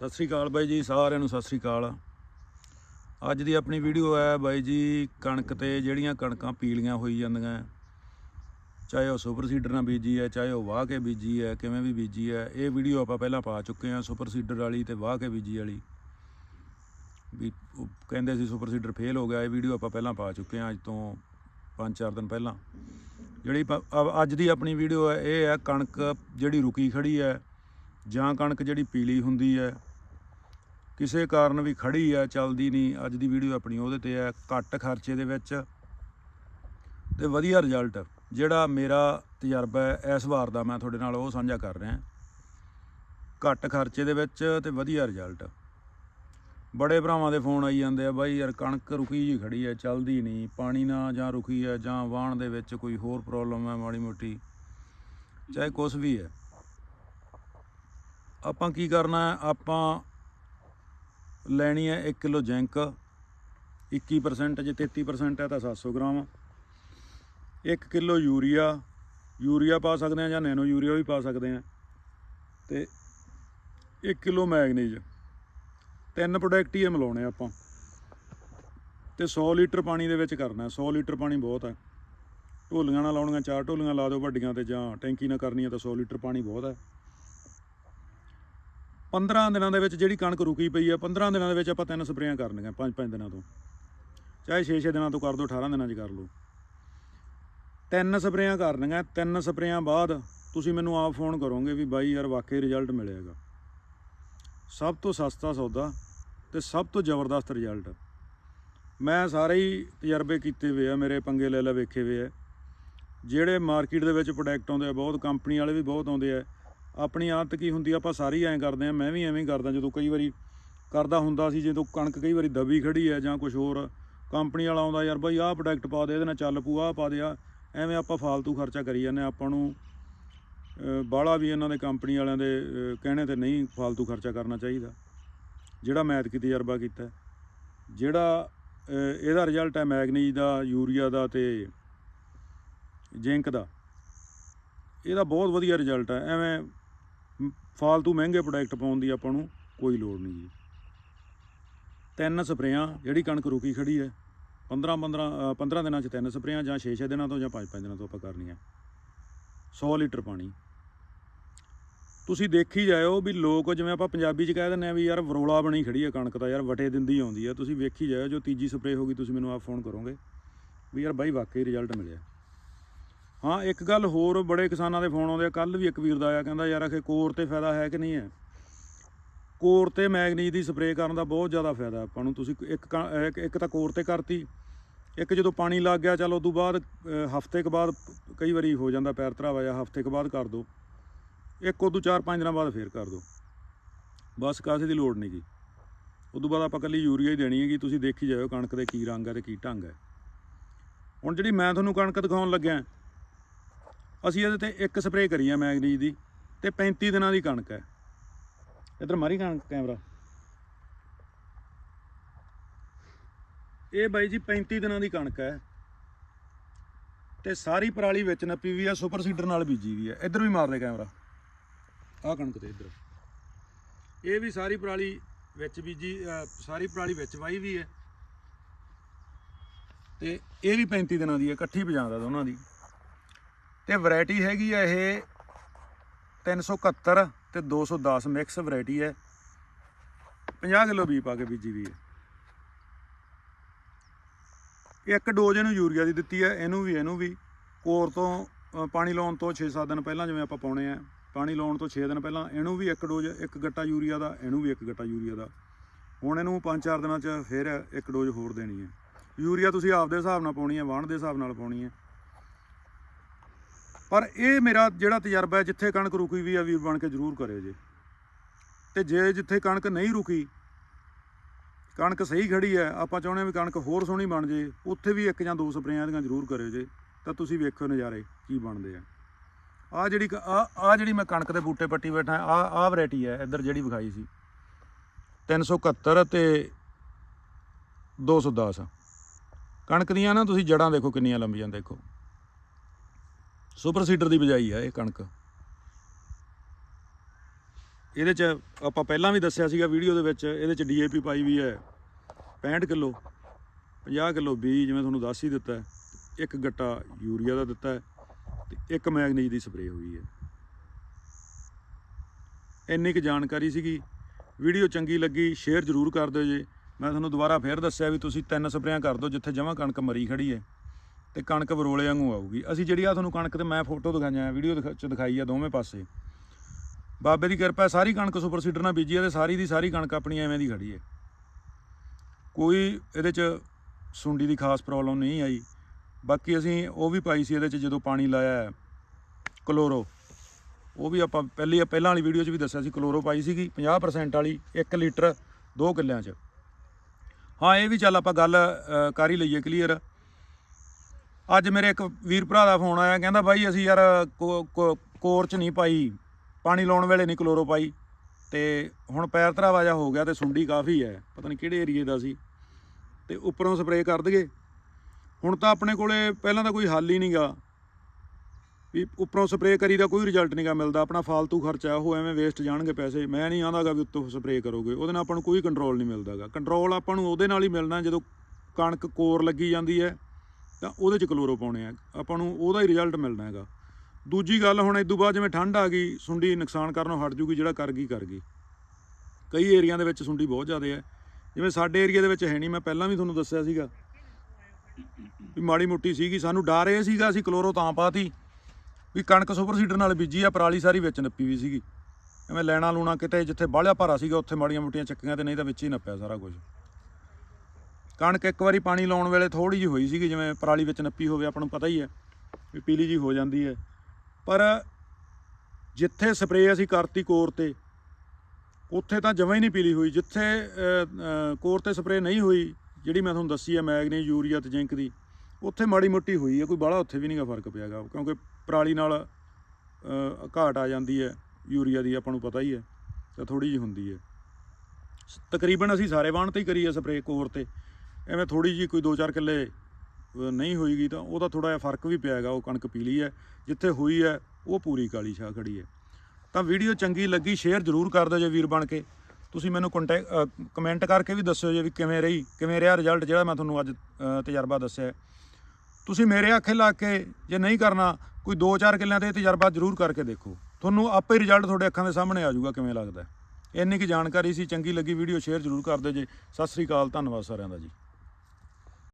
ਸਤਿ ਸ੍ਰੀ ਅਕਾਲ ਬਾਈ ਜੀ, ਸਾਰਿਆਂ ਨੂੰ ਸਤਿ ਸ੍ਰੀ ਅਕਾਲ। ਅੱਜ ਦੀ ਆਪਣੀ ਵੀਡੀਓ ਹੈ ਬਾਈ ਜੀ, ਕਣਕ ਤੇ ਜਿਹੜੀਆਂ ਕਣਕਾਂ ਪੀਲੀਆਂ ਹੋਈ ਜਾਂਦੀਆਂ। ਚਾਹੇ ਉਹ ਸੁਪਰ ਸੀਡਰ ਨਾਲ ਬੀਜੀ ਹੈ, ਚਾਹੇ ਉਹ ਵਾਹ ਕੇ ਬੀਜੀ ਹੈ, ਕਿਵੇਂ ਵੀ ਬੀਜੀ ਹੈ, ਇਹ ਵੀਡੀਓ ਆਪਾਂ ਪਹਿਲਾਂ ਪਾ ਚੁੱਕੇ ਹਾਂ ਸੁਪਰ ਸੀਡਰ ਵਾਲੀ ਤੇ ਵਾਹ ਕੇ ਬੀਜੀ ਵਾਲੀ। ਵੀ ਕਹਿੰਦੇ ਸੀ ਸੁਪਰ ਸੀਡਰ ਫੇਲ ਹੋ ਗਿਆ, ਇਹ ਵੀਡੀਓ ਆਪਾਂ ਪਹਿਲਾਂ ਪਾ ਚੁੱਕੇ ਹਾਂ ਅੱਜ ਤੋਂ 5-4 ਦਿਨ ਪਹਿਲਾਂ। ਜਿਹੜੀ ਪ- ਅੱਜ ਦੀ ਆਪਣੀ ਵੀਡੀਓ ਹੈ, ਇਹ ਹੈ ਕਣਕ ਜਿਹੜੀ ਰੁਕੀ ਖੜੀ ਹੈ ਜਾਂ ਕਣਕ ਜਿਹੜੀ ਪੀਲੀ ਹੁੰਦੀ ਹੈ। ਕਿਸੇ ਕਾਰਨ ਵੀ ਖੜੀ ਹੈ ਚੱਲਦੀ ਨਹੀਂ ਅੱਜ ਦੀ ਵੀਡੀਓ ਆਪਣੀ ਉਹਦੇ ਤੇ ਹੈ ਘੱਟ ਖਰਚੇ ਦੇ ਵਿੱਚ। ਤੇ ਵਧੀਆ ਰਿਜ਼ਲਟ ਜਿਹੜਾ ਮੇਰਾ ਤਜਰਬਾ ਹੈ, ਇਸ ਵਾਰ ਦਾ ਮੈਂ ਤੁਹਾਡੇ ਨਾਲ ਉਹ ਸਾਂਝਾ ਕਰ ਰਿਹਾ। ਘੱਟ ਖਰਚੇ ਦੇ ਵਿੱਚ ਤੇ ਵਧੀਆ ਰਿਜ਼ਲਟ ਬੜੇ ਭਰਾਵਾਂ ਦੇ ਫੋਨ ਆਈ ਜਾਂਦੇ ਆ, ਬਾਈ ਯਾਰ ਕਣਕ ਰੁਕੀ ਜੀ ਖੜੀ ਹੈ ਚੱਲਦੀ ਨਹੀਂ ਪਾਣੀ ਨਾ ਜਾਂ ਰੁਕੀ ਹੈ ਜਾਂ ਵਾਹਣ ਦੇ ਵਿੱਚ ਕੋਈ ਹੋਰ ਪ੍ਰੋਬਲਮ ਹੈ ਮਾੜੀ ਮੋਟੀ, ਚਾਹੇ ਕੁਝ ਵੀ ਹੈ। ਆਪਾਂ ਕੀ ਕਰਨਾ, ਆਪਾਂ ਲੈਣੀ ਹੈ 1 ਕਿਲੋ ਜ਼ਿੰਕ 21% ਜੇ 33% ਹੈ ਤਾਂ 700 ਗ੍ਰਾਮ। 1 ਕਿਲੋ ਯੂਰੀਆ ਯੂਰੀਆ ਪਾ ਸਕਦੇ ਆ ਜਾਂ ਨੈਨੋ ਯੂਰੀਆ ਵੀ ਪਾ ਸਕਦੇ ਆ ਤੇ 1 ਕਿਲੋ ਮੈਗਨੀਜ਼। ਤਿੰਨ ਪ੍ਰੋਡਕਟ ਹੀ ਇਹ ਮਿਲਾਉਣੇ ਆਪਾਂ। ਤੇ 100 ਲੀਟਰ ਪਾਣੀ ਦੇ ਵਿੱਚ ਕਰਨਾ 100 ਲੀਟਰ ਪਾਣੀ ਬਹੁਤ ਹੈ। ਢੋਲੀਆਂ ਨਾਲ ਲਾਉਣੀਆਂ ਚਾਰ ਢੋਲੀਆਂ ਲਾ ਦਿਓ ਵੱਡੀਆਂ ਤੇ ਜਾਂ ਟੈਂਕੀ ਨਾਲ ਕਰਨੀ ਹੈ ਤਾਂ 100 ਲੀਟਰ ਪਾਣੀ ਬਹੁਤ ਹੈ। 15 ਦਿਨਾਂ ਦੇ ਵਿੱਚ ਜਿਹੜੀ ਕਣਕ ਰੁਕੀ ਪਈ ਆ 15 ਦਿਨਾਂ ਦੇ ਵਿੱਚ ਆਪਾਂ ਤਿੰਨ ਸਪਰੇਆਂ ਕਰਨੀਆਂ 5-5 ਦਿਨਾਂ ਤੋਂ। ਚਾਹੇ 6-6 ਦਿਨਾਂ ਤੋਂ ਕਰ ਦਿਓ 18 ਦਿਨਾਂ 'ਚ ਕਰ ਲਓ। ਤਿੰਨ ਸਪਰੇਆਂ ਕਰਨੀਆਂ, ਤਿੰਨ ਸਪਰੇਆਂ ਬਾਅਦ ਤੁਸੀਂ ਮੈਨੂੰ ਆਪ ਫੋਨ ਕਰੋਗੇ ਵੀ ਬਾਈ ਯਾਰ ਵਾਕਈ ਰਿਜ਼ਲਟ ਮਿਲੇਗਾ ਸਭ ਤੋਂ ਸਸਤਾ ਸੌਦਾ ਤੇ ਸਭ ਤੋਂ ਜ਼ਬਰਦਸਤ ਰਿਜ਼ਲਟ ਮੈਂ ਸਾਰੇ ਹੀ ਤਜਰਬੇ ਕੀਤੇ ਹੋਏ ਆ, ਮੇਰੇ ਪੰਗੇ ਲੈ ਲੈ ਵੇਖੇ ਹੋਏ ਆ। ਜਿਹੜੇ ਮਾਰਕੀਟ ਦੇ ਵਿੱਚ ਪ੍ਰੋਡਕਟ ਆਉਂਦੇ ਆ, ਬਹੁਤ ਕੰਪਨੀ ਵਾਲੇ ਵੀ ਬਹੁਤ ਆਉਂਦੇ ਆ। ਆਪਣੀ ਆਦਤ ਕੀ ਹੁੰਦੀ ਆਪਾਂ ਸਾਰੀ ਐਂ ਕਰਦੇ ਆ, ਮੈਂ ਵੀ ਐਵੇਂ ਹੀ ਕਰਦਾ, ਜਦੋਂ ਕਈ ਵਾਰੀ ਕਰਦਾ ਹੁੰਦਾ ਸੀ, ਜਦੋਂ ਕਣਕ ਕਈ ਵਾਰੀ ਦਬੀ ਖੜੀ ਹੈ ਜਾਂ ਕੁਝ ਹੋਰ, ਕੰਪਨੀ ਵਾਲਾ ਆਉਂਦਾ, ਯਾਰ ਬਾਈ ਆਹ ਪ੍ਰੋਡਕਟ ਪਾ ਦੇ, ਇਹਦੇ ਨਾਲ ਚੱਲ ਪੂ ਆਹ ਪਾ ਦੇ ਆ ਐਵੇਂ ਆਪਾਂ ਫਾਲਤੂ ਖਰਚਾ ਕਰੀ ਜਾਂਦੇ ਹਾਂ। ਆਪਾਂ ਨੂੰ ਬਾਹਲਾ ਵੀ ਇਹਨਾਂ ਦੇ ਕੰਪਨੀ ਵਾਲਿਆਂ ਦੇ ਕਹਿਣੇ ਤੇ ਨਹੀਂ ਫਾਲਤੂ ਖਰਚਾ ਕਰਨਾ ਚਾਹੀਦਾ ਜਿਹੜਾ ਮੈਂ ਐਤਕੀ ਤਜਰਬਾ ਕੀਤਾ, ਜਿਹੜਾ ਇਹਦਾ ਰਿਜ਼ਲਟ ਹੈ ਮੈਗਨੀਜ਼ ਦਾ, ਯੂਰੀਆ ਦਾ ਤੇ ਜ਼ਿੰਕ ਦਾ, ਇਹਦਾ ਬਹੁਤ ਵਧੀਆ ਰਿਜ਼ਲਟ ਹੈ, ਐਵੇਂ ਮ- ਫਾਲਤੂ ਮਹਿੰਗੇ ਪ੍ਰੋਡਕਟ ਪਾਉਣ ਦੀ ਆਪਾਂ ਨੂੰ ਕੋਈ ਲੋੜ ਨਹੀਂ ਜੀ। ਤਿੰਨ ਸਪਰੇਆਂ ਜਿਹੜੀ ਕਣਕ ਰੁਕੀ ਖੜੀ ਹੈ 15 15 ਅ, 15 ਦਿਨਾਂ 'ਚ ਤਿੰਨ ਸਪਰੇਆਂ ਜਾਂ 6 6 ਦਿਨਾਂ ਤੋਂ ਜਾਂ 5 5 ਦਿਨਾਂ ਤੋਂ ਆਪਾਂ ਕਰਨੀਆਂ। 100 ਲੀਟਰ ਪਾਣੀ। ਤੁਸੀਂ ਦੇਖੀ ਜਾਇਓ ਵੀ ਲੋਕ ਜਿਵੇਂ ਆਪਾਂ ਪੰਜਾਬੀ 'ਚ ਕਹਿ ਦਿੰਦੇ ਆ ਵੀ ਯਾਰ ਵਰੋਲਾ ਬਣੀ ਖੜੀ ਹੈ ਕਣਕ ਤਾਂ ਯਾਰ ਵਟੇ ਦਿੰਦੀ ਆਉਂਦੀ ਹੈ। ਤੁਸੀਂ ਵੇਖੀ ਜਾਇਓ ਜੋ ਤੀਜੀ ਸਪਰੇਅ ਹੋਗੀ ਤੁਸੀਂ ਮੈਨੂੰ ਆਪ ਫੋਨ ਕਰੋਗੇ ਵੀ ਯਾਰ ਬਾਈ ਵਾਕਈ ਰਿਜ਼ਲਟ ਮਿਲਿਆ। ਹਾਂ, ਇੱਕ ਗੱਲ ਹੋਰ, ਬੜੇ ਕਿਸਾਨਾਂ ਦੇ ਫੋਨ ਆਉਂਦੇ ਆ ਕੱਲ ਵੀ ਇੱਕ ਵੀਰ ਦਾ ਆਇਆ, ਕਹਿੰਦਾ ਯਾਰ ਅਖੇ ਕੋਰ ਤੇ ਫਾਇਦਾ ਹੈ ਕਿ ਨਹੀਂ ਹੈ? ਕੋਰ ਤੇ ਮੈਗਨੀਜ਼ ਦੀ ਸਪਰੇਅ ਕਰਨ ਦਾ ਬਹੁਤ ਜ਼ਿਆਦਾ ਫਾਇਦਾ ਆਪਾਂ ਨੂੰ ਤੁਸੀਂ ਇੱਕ ਕ- ਇੱਕ- ਤਾਂ ਕੋਰ ਤੇ ਕਰਤੀ, ਇੱਕ ਜਦੋਂ ਪਾਣੀ ਲੱਗ ਗਿਆ, ਚਲ ਉਦੋਂ ਬਾਅਦ ਹਫ਼ਤੇ ਕੁ ਬਾਅਦ ਕਈ ਵਾਰੀ ਹੋ ਜਾਂਦਾ ਪੈਰ ਧਰਾਵਾ ਜਾਂ ਹਫ਼ਤੇ ਕੁ ਬਾਅਦ ਕਰ ਦੋ, ਇੱਕ ਉਦੋਂ 4-5 ਦਿਨਾਂ ਬਾਅਦ ਫੇਰ ਕਰ ਦੋ, ਬਸ ਕਾਸੇ ਦੀ ਲੋੜ ਨਹੀਂ ਗੀ। ਉਦੋਂ ਬਾਅਦ ਆਪਾਂ ਕੱਲੀ ਯੂਰੀਆ ਹੀ ਦੇਣੀ ਹੈਗੀ, ਤੁਸੀਂ ਦੇਖੀ ਜਾਇਓ ਕਣਕ ਦੇ ਕੀ ਰੰਗ ਹੈ ਤੇ ਕੀ ਢੰਗ ਹੈ। ਹੁਣ ਜਿਹੜੀ ਮੈਂ ਤੁਹਾਨੂੰ ਕਣਕ ਦਿਖਾਉਣ ਲੱਗਿਆ ਅਸੀਂ ਇਹਦੇ ਤੇ ਇੱਕ ਸਪਰੇਅ ਕਰੀ ਆ ਮੈਗਨੀਜ਼ ਦੀ ਤੇ 35 ਦਿਨਾਂ ਦੀ ਕਣਕ ਹੈ। ਇਧਰ ਮਾਰੀ ਕਣਕ ਕੈਮਰਾ। ਇਹ ਬਾਈ ਜੀ 35 ਦਿਨਾਂ ਦੀ ਕਣਕ ਹੈ ਤੇ ਸਾਰੀ ਪਰਾਲੀ ਵਿੱਚ ਨੱਪੀ ਵੀ ਆ, ਸੁਪਰ ਸੀਡਰ ਨਾਲ ਬੀਜੀ ਵੀ ਹੈ ਇਧਰ ਵੀ ਮਾਰ ਦੇ ਕੈਮਰਾ। ਆਹ ਕਣਕ ਤੇ ਇਧਰ। ਇਹ ਵੀ ਸਾਰੀ ਪਰਾਲੀ ਵਿੱਚ ਬੀਜੀ ਸਾਰੀ ਪਰਾਲੀ ਵਿੱਚ ਵਾਈ ਵੀ ਹੈ। ਤੇ ਇਹ ਵੀ 35 ਦਿਨਾਂ ਦੀ ਹੈ, ਇਕੱਠੀ ਪਜਾਂਦਾ ਦੋਨਾਂ ਦੀ। ਤੇ ਵੈਰਾਈਟੀ ਹੈਗੀ ਆ ਇਹ 371 ਤੇ 210 ਮਿਕਸ ਵੈਰਾਈਟੀ ਹੈ। 50 ਕਿਲੋ ਬੀ ਪਾ ਕੇ ਬੀਜੀ ਵੀ ਹੈ। ਇੱਕ ਡੋਜ਼ ਇਹਨੂੰ ਯੂਰੀਆ ਦੀ ਦਿੱਤੀ ਹੈ, ਇਹਨੂੰ ਵੀ ਇਹਨੂੰ ਵੀ। ਕੋਰ ਤੋਂ ਪਾਣੀ ਲਾਉਣ ਤੋਂ 6-7 ਦਿਨ ਪਹਿਲਾਂ ਜਿਵੇਂ ਆਪਾਂ ਪਾਉਣੇ ਆ। ਪਾਣੀ ਲਾਉਣ ਤੋਂ 6 ਦਿਨ ਪਹਿਲਾਂ ਇਹਨੂੰ ਵੀ ਇੱਕ ਡੋਜ਼, ਇੱਕ ਗੱਟਾ ਯੂਰੀਆ ਦਾ, ਇਹਨੂੰ ਵੀ ਇੱਕ ਗੱਟਾ ਯੂਰੀਆ ਦਾ। ਹੁਣ ਇਹਨੂੰ 5-4 ਦਿਨਾਂ 'ਚ ਫਿਰ ਇੱਕ ਡੋਜ਼ ਹੋਰ ਦੇਣੀ ਹੈ। ਯੂਰੀਆ ਤੁਸੀਂ ਆਪਦੇ ਹਿਸਾਬ ਨਾਲ ਪਾਉਣੀ ਹੈ, ਵਾਹਣ ਦੇ ਹਿਸਾਬ ਨਾਲ ਪਾਉਣੀ ਹੈ। ਪਰ ਇਹ ਮੇਰਾ ਜਿਹੜਾ ਤਜਰਬਾ ਹੈ, ਜਿੱਥੇ ਕਣਕ ਰੁਕੀ ਵੀ ਆ, ਵੀਰ ਬਣ ਕੇ ਜ਼ਰੂਰ ਕਰਿਓ ਜੇ। ਤੇ ਜੇ ਜਿੱਥੇ ਕਣਕ ਨਹੀਂ ਰੁਕੀ, ਕਣਕ ਸਹੀ ਖੜੀ ਹੈ, ਆਪਾਂ ਚਾਹੁੰਦੇ ਹਾਂ ਵੀ ਕਣਕ ਹੋਰ ਸੋਹਣੀ ਬਣ ਜੇ, ਉੱਥੇ ਵੀ ਇੱਕ ਜਾਂ ਦੋ ਸਪਰੇਆਂ ਦੀਆਂ ਜ਼ਰੂਰ ਕਰਿਓ ਜੇ। ਤਾਂ ਤੁਸੀਂ ਵੇਖਿਓ ਨਜ਼ਾਰੇ ਕੀ ਬਣਦੇ ਆ। ਆ ਜਿਹੜੀ ਆ ਆ ਜਿਹੜੀ ਮੈਂ ਕਣਕ ਦੇ ਬੂਟੇ ਪੱਟੀ ਬੈਠਾ ਆ ਆ ਵੈਰਾਈਟੀ ਹੈ, ਇੱਧਰ ਜਿਹੜੀ ਵਿਖਾਈ ਸੀ। 371 ਤੇ 210 ਕਣਕ ਦੀਆਂ ਨਾ, ਤੁਸੀਂ ਜੜਾਂ ਦੇਖੋ ਕਿੰਨੀਆਂ ਲੰਬੀਆਂ, ਦੇਖੋ। ਸੁਪਰ ਸੀਡਰ ਦੀ ਬਜਾਈ ਹੈ ਇਹ ਕਣਕ। ਇਹਦੇ ਚ ਆਪਾਂ ਪਹਿਲਾਂ ਵੀ ਦੱਸਿਆ ਸੀਗਾ ਵੀਡੀਓ ਦੇ ਵਿੱਚ, ਇਹਦੇ ਚ ਡੀਏਪੀ ਪਾਈ ਵੀ ਹੈ। 65 ਕਿਲੋ 50 ਕਿਲੋ ਬੀਜ ਜਿਵੇਂ ਤੁਹਾਨੂੰ ਦੱਸ ਹੀ ਦਿੱਤਾ ਹੈ। ਇੱਕ ਗੱਟਾ ਯੂਰੀਆ ਦਾ ਦਿੱਤਾ ਹੈ ਤੇ ਇੱਕ ਮੈਗਨੀਜ ਦੀ ਸਪਰੇਅ ਹੋਈ ਹੈ। ਇੰਨੀ ਕੁ ਜਾਣਕਾਰੀ ਸੀਗੀ। ਵੀਡੀਓ ਚੰਗੀ ਲੱਗੀ, ਸ਼ੇਅਰ ਜ਼ਰੂਰ ਕਰ ਦਿਓ ਜੀ। ਮੈਂ ਤੁਹਾਨੂੰ ਦੁਬਾਰਾ ਫੇਰ ਦੱਸਿਆ ਵੀ ਤੁਸੀਂ ਤਿੰਨ ਸਪਰੇਆਂ ਕਰ ਦਿਓ ਜਿੱਥੇ ਜਮਾਂ ਕਣਕ ਮਰੀ ਖੜੀ ਹੈ। ਤੇ ਕਣਕ ਵਰੋਲੇ ਵਾਂਗੂ ਆਊਗੀ। ਅਸੀਂ ਜਿਹੜੀ ਆ ਤੁਹਾਨੂੰ ਕਣਕ ਤੇ ਮੈਂ ਫੋਟੋ ਦਿਖਾਈਆਂ ਆ, ਵੀਡੀਓ ਚ ਦਿਖਾਈ ਆ ਦੋਵੇਂ ਪਾਸੇ। ਬਾਬੇ ਦੀ ਕਿਰਪਾ, ਸਾਰੀ ਕਣਕ ਸੁਪਰ ਸੀਡਰ ਨਾਲ ਬੀਜੀ ਹੈ ਤੇ ਸਾਰੀ ਦੀ ਸਾਰੀ ਕਣਕ ਆਪਣੀ ਐਵੇਂ ਦੀ ਖੜੀ ਹੈ ਕੋਈ ਇਹਦੇ ਚ ਸੁੰਡੀ ਦੀ ਖਾਸ ਪ੍ਰੋਬਲਮ ਨਹੀਂ ਆਈ। ਬਾਕੀ ਅਸੀਂ ਉਹ ਵੀ ਪਾਈ ਸੀ ਇਹਦੇ ਚ ਜਦੋਂ ਪਾਣੀ ਲਾਇਆ ਕਲੋਰੋ। ਉਹ ਵੀ ਆਪਾਂ ਪਹਿਲੀ ਪਹਿਲਾਂ ਵਾਲੀ ਵੀਡੀਓ 'ਚ ਵੀ ਦੱਸਿਆ ਸੀ, ਕਲੋਰੋ ਪਾਈ ਸੀਗੀ 50% ਵਾਲੀ 1 ਲੀਟਰ 2 ਕਿੱਲਿਆਂ 'ਚ। ਹਾਂ, ਇਹ ਵੀ ਚੱਲ ਆਪਾਂ ਗੱਲ ਕਰ ਹੀ ਲਈਏ ਕਲੀਅਰ ਅੱਜ ਮੇਰੇ ਇੱਕ ਵੀਰ ਭਰਾ ਦਾ ਫੋਨ ਆਇਆ, ਕਹਿੰਦਾ ਬਾਈ ਅਸੀਂ ਯਾਰ ਕੋ- ਕੋਰ 'ਚ ਨਹੀਂ ਪਾਈ, ਪਾਣੀ ਲਾਉਣ ਵੇਲੇ ਨਹੀਂ ਕਲੋਰੋ ਪਾਈ ਤੇ ਹੁਣ ਪੈਰ ਧਰਾਵਾ ਜਾ ਹੋ ਗਿਆ ਤੇ ਸੁੰਡੀ ਕਾਫੀ ਹੈ, ਪਤਾ ਨਹੀਂ ਕਿਹੜੇ ਏਰੀਏ ਦਾ ਸੀ ਤੇ ਉੱਪਰੋਂ ਸਪਰੇਅ ਕਰ ਦਈਏ। ਹੁਣ ਤਾਂ ਆਪਣੇ ਕੋਲੇ ਪਹਿਲਾਂ ਤਾਂ ਕੋਈ ਹੱਲ ਹੀ ਨਹੀਂਗਾ ਵੀ ਉੱਪਰੋਂ ਸਪਰੇਅ ਕਰੀ ਦਾ ਕੋਈ ਰਿਜ਼ਲਟ ਨਹੀਂਗਾ ਮਿਲਦਾ, ਆਪਣਾ ਫਾਲਤੂ ਖਰਚਾ ਉਹ ਐਵੇਂ ਵੇਸਟ ਜਾਣਗੇ ਪੈਸੇ, ਮੈਂ ਨਹੀਂ ਆਂਦਾਗਾ ਵੀ ਉੱਤੋਂ ਸਪਰੇਅ ਕਰੋਗੇ, ਉਹਦੇ ਨਾਲ ਆਪਾਂ ਨੂੰ ਕੋਈ ਕੰਟਰੋਲ ਨਹੀਂ ਮਿਲਦਾਗਾ ਕੰਟਰੋਲ ਆਪਾਂ ਨੂੰ ਉਹਦੇ ਨਾਲ ਹੀ ਮਿਲਣਾ ਜਦੋਂ ਕਣਕ ਕੋਰ ਲੱਗੀ ਜਾਂਦੀ ਹੈ ਤਾਂ ਉਹਦੇ ਚ ਕਲੋਰੋ ਪਾਉਣੇ ਆ। ਆਪਾਂ ਨੂੰ ਉਹਦਾ ਹੀ ਰਿਜ਼ਲਟ ਮਿਲਣਾ ਹੈਗਾ। ਦੂਜੀ ਗੱਲ ਹੁਣ ਇਦੋਂ ਬਾਅਦ ਜਿਵੇਂ ਠੰਡ ਆ ਗਈ, ਸੁੰਡੀ ਨੁਕਸਾਨ ਕਰਨੋਂ ਹਟ ਜੂਗੀ, ਜਿਹੜਾ ਕਰ ਗਈ ਕਰ ਗਈ। ਕਈ ਏਰੀਆ ਦੇ ਵਿੱਚ ਸੁੰਡੀ ਬਹੁਤ ਜ਼ਿਆਦਾ ਹੈ ਜਿਵੇਂ ਸਾਡੇ ਏਰੀਆ ਦੇ ਵਿੱਚ ਹੈ ਨਹੀਂ, ਮੈਂ ਪਹਿਲਾਂ ਵੀ ਤੁਹਾਨੂੰ ਦੱਸਿਆ ਸੀਗਾ ਵੀ ਮਾੜੀ ਮੋਟੀ ਸੀਗੀ, ਸਾਨੂੰ ਡਰ ਇਹ ਸੀਗਾ, ਅਸੀਂ ਕਲੋਰੋ ਤਾਂ ਪਾਤੀ ਵੀ ਕਣਕ ਸੁਪਰ ਸੀਡਰ ਨਾਲ ਬੀਜੀ ਆ, ਪਰਾਲੀ ਸਾਰੀ ਵਿੱਚ ਨੱਪੀ ਵੀ ਸੀਗੀ। ਐਵੇਂ ਲੈਣਾ ਲੂਣਾ ਕਿਤੇ ਜਿੱਥੇ ਬਾਹਲਿਆ ਭਾਰਾ ਸੀਗਾ, ਉੱਥੇ ਮਾੜੀਆਂ ਮੋਟੀਆਂ ਚੱਕੀਆਂ ਤੇ ਨਹੀਂ ਤਾਂ ਵਿੱਚ ਹੀ ਨੱਪਿਆ ਸਾਰਾ ਕੁਝ ਕਣਕ ਇੱਕ ਵਾਰੀ ਪਾਣੀ ਲਾਉਣ ਵੇਲੇ ਥੋੜੀ ਜਿਹੀ ਹੋਈ ਸੀਗੀ, ਜਿਵੇਂ ਪਰਾਲੀ ਵਿੱਚ ਨੱਪੀ ਹੋਵੇ, ਆਪਾਂ ਨੂੰ ਪਤਾ ਹੀ ਹੈ ਵੀ ਪੀਲੀ ਜੀ ਹੋ ਜਾਂਦੀ ਹੈ। ਪਰ ਜਿੱਥੇ ਸਪਰੇਅ ਅਸੀਂ ਕਰਤੀ ਕੋਰ ਤੇ, ਉੱਥੇ ਤਾਂ ਜਮਾਂ ਹੀ ਨਹੀਂ ਪੀਲੀ ਹੋਈ। ਜਿੱਥੇ ਕੋਰ ਤੇ ਸਪਰੇਅ ਨਹੀਂ ਹੋਈ, ਜਿਹੜੀ ਮੈਂ ਤੁਹਾਨੂੰ ਦੱਸੀ ਹੈ ਮੈਗਨੀ ਯੂਰੀਆ ਤੇ ਜ਼ਿੰਕ ਦੀ, ਉੱਥੇ ਮਾੜੀ ਮੋਟੀ ਹੋਈ ਹੈ, ਕੋਈ ਬਾਹਲਾ ਉੱਥੇ ਵੀ ਨਹੀਂਗਾ ਫ਼ਰਕ ਪਿਆਗਾ ਕਿਉਂਕਿ ਪਰਾਲੀ ਨਾਲ ਘਾਟ ਆ ਜਾਂਦੀ ਹੈ, ਯੂਰੀਆ ਦੀ ਆਪਾਂ ਨੂੰ ਪਤਾ ਹੀ ਹੈ, ਤਾਂ ਥੋੜੀ ਜਿਹੀ ਹੁੰਦੀ ਹੈ। ਸ- ਤਕਰੀਬਨ ਅਸੀਂ ਸਾਰੇ ਵਾਹਣ ਤੇ ਹੀ ਕਰੀ ਹੈ ਸਪਰੇਅ ਕੋਰ ਤੇ। ਐਵੇਂ ਥੋੜੀ ਜਿਹੀ ਕੋਈ 2-4 ਕਿੱਲੇ ਨਹੀਂ ਹੋਈਗੀ ਤਾਂ ਉਹਦਾ ਥੋੜਾ ਜਿਹਾ ਫ਼ਰਕ ਵੀ ਪਿਆਗਾ ਉਹ ਕਣਕ ਪੀਲੀ ਹੈ, ਜਿੱਥੇ ਹੋਈ ਹੈ, ਉਹ ਪੂਰੀ ਕਾਲੀ ਛਾ ਖੜੀ ਹੈ। ਤਾਂ ਵੀਡੀਓ ਚੰਗੀ ਲੱਗੀ, ਸ਼ੇਅਰ ਜ਼ਰੂਰ ਕਰ ਦਿਓ ਜੇ ਵੀਰ ਬਣ ਕੇ। ਤੁਸੀਂ ਮੈਨੂੰ ਕੰਟੈਕਟ ਕਮੈਂਟ ਕਰਕੇ ਵੀ ਦੱਸਿਓ ਜੇ ਵੀ ਕਿਵੇਂ ਰਹੀ, ਕਿਵੇਂ ਰਿਹਾ ਰਿਜ਼ਲਟ ਜਿਹੜਾ ਮੈਂ ਤੁਹਾਨੂੰ ਅੱਜ ਤਜਰਬਾ ਦੱਸਿਆ ਤੁਸੀਂ ਮੇਰੇ ਆਖੇ ਲਾ ਕੇ ਜੇ ਨਹੀਂ ਕਰਨਾ, ਕੋਈ 2-4 ਕਿੱਲਿਆਂ ਤੇ ਤਜਰਬਾ ਜ਼ਰੂਰ ਕਰਕੇ ਦੇਖੋ। ਤੁਹਾਨੂੰ ਆਪੇ ਰਿਜ਼ਲਟ ਤੁਹਾਡੇ ਅੱਖਾਂ ਦੇ ਸਾਹਮਣੇ ਆ ਜਾਊਗਾ ਕਿਵੇਂ ਲੱਗਦਾ ਇੰਨੀ ਕੀ ਜਾਣਕਾਰੀ ਸੀ, ਚੰਗੀ ਲੱਗੀ ਵੀਡੀਓ, ਸ਼ੇਅਰ ਜ਼ਰੂਰ ਕਰ ਦਿਓ ਜੀ। ਸਤਿ ਸ੍ਰੀ ਅਕਾਲ, ਧੰਨਵਾਦ ਸਾਰਿਆਂ ਦਾ ਜੀ।